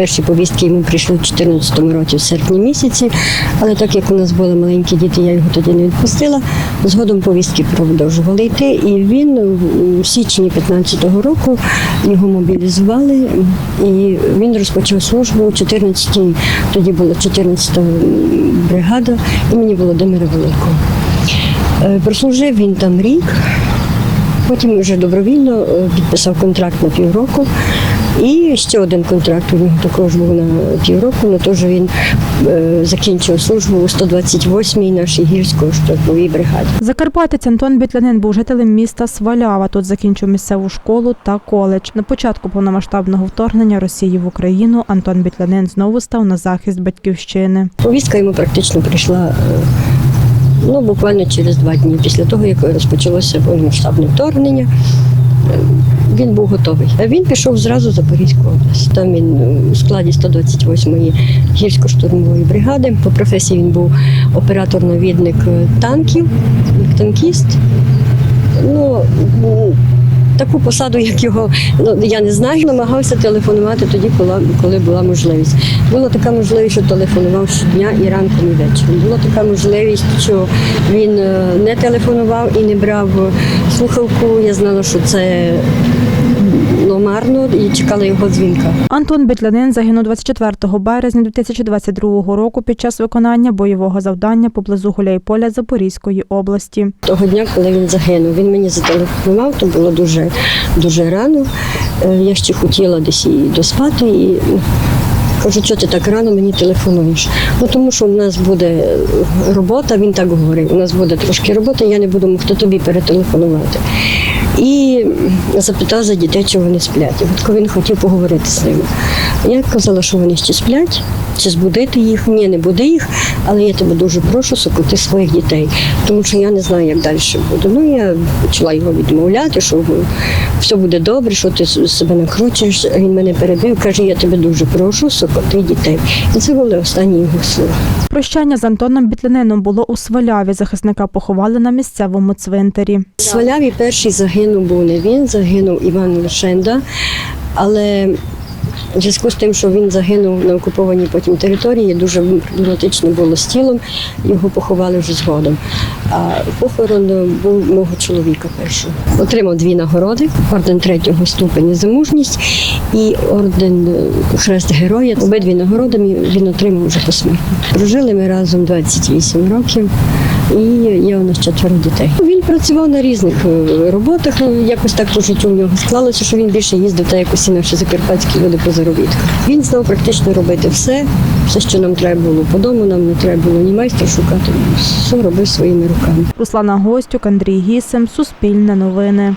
Перші повістки йому прийшли в 2014 році, в серпні місяці. Але так як у нас були маленькі діти, я його тоді не відпустила. Згодом повістки продовжували йти. І він в січні 15-го року його мобілізували, і він розпочав службу у 14-й, тоді була 14-та бригада імені Володимира Великого. Е, Прослужив він там рік, потім вже добровільно е, підписав контракт на півроку. І ще один контракт у нього також був на півроку, але теж він е, закінчив службу у 128-й нашій гірсько-штурмовій бригаді. Закарпатець Антон Бітлянин був жителем міста Свалява. Тут закінчив місцеву школу та коледж. На початку повномасштабного вторгнення Росії в Україну Антон Бітлянин знову став на захист батьківщини. Повістка йому практично прийшла е, ну, буквально через два дні після того, як розпочалося повномасштабне вторгнення. Він був готовий. Він пішов зразу в Запорізьку область. Там він е, у складі 128-ї гірсько-штурмової бригади. По професії він був оператор-навідник е, танків, танкіст. Ну, таку посаду, як його, ну я не знаю, намагався телефонувати тоді, коли, коли була можливість. Була така можливість, що телефонував щодня і ранком, і вечором. Була така можливість, що він е, не телефонував і не брав слухавку. Я знала, що це марно і чекала його дзвінка. Антон Бітлянин загинув 24 березня 2022 року під час виконання бойового завдання поблизу Гуляйполя Запорізької області. Того дня, коли він загинув, він мені зателефонував, то було дуже, дуже рано. Е, Я ще хотіла десь і доспати. І ну, кажу, що ти так рано мені телефонуєш? Ну тому що в нас буде робота, він так говорив. У нас буде трошки роботи, я не буду могти тобі перетелефонувати. І запитав за дітей, чи вони сплять. І коли він хотів поговорити з ними. Я казала, що вони ще сплять, чи збудити їх. Ні, не буди їх, але я тебе дуже прошу сокоти своїх дітей, тому що я не знаю, як далі буде. Ну я почала його відмовляти, що все буде добре, що ти себе накручуєш. Він мене перебив, каже, я тебе дуже прошу, сокоти дітей. І це були останні його слова. Прощання з Антоном Бітлянином було у Сваляві. Захисника поховали на місцевому цвинтарі. Сваляві перший загинув був не він, загинув Іван Лишенда, але в зв'язку з тим, що він загинув на окупованій потім території, дуже проблематично було з тілом, його поховали вже згодом. А похорон був мого чоловіка першого. Отримав дві нагороди: орден третього ступеня за мужність і орден е, Хрест Героя. Обидві нагороди він отримав вже посмертно. Прожили ми разом 28 років. І є у нас четверо дітей. Він працював на різних е, роботах. е, Якось так по життю в нього склалося, що він більше їздив та якось і наші закарпатські люди по заробітках. Він знав практично робити все, все, що нам треба було по дому. Нам не треба було ні майстра шукати. Все робив своїми руками. Руслана Гостюк, Андрій Гісем, Суспільне новини.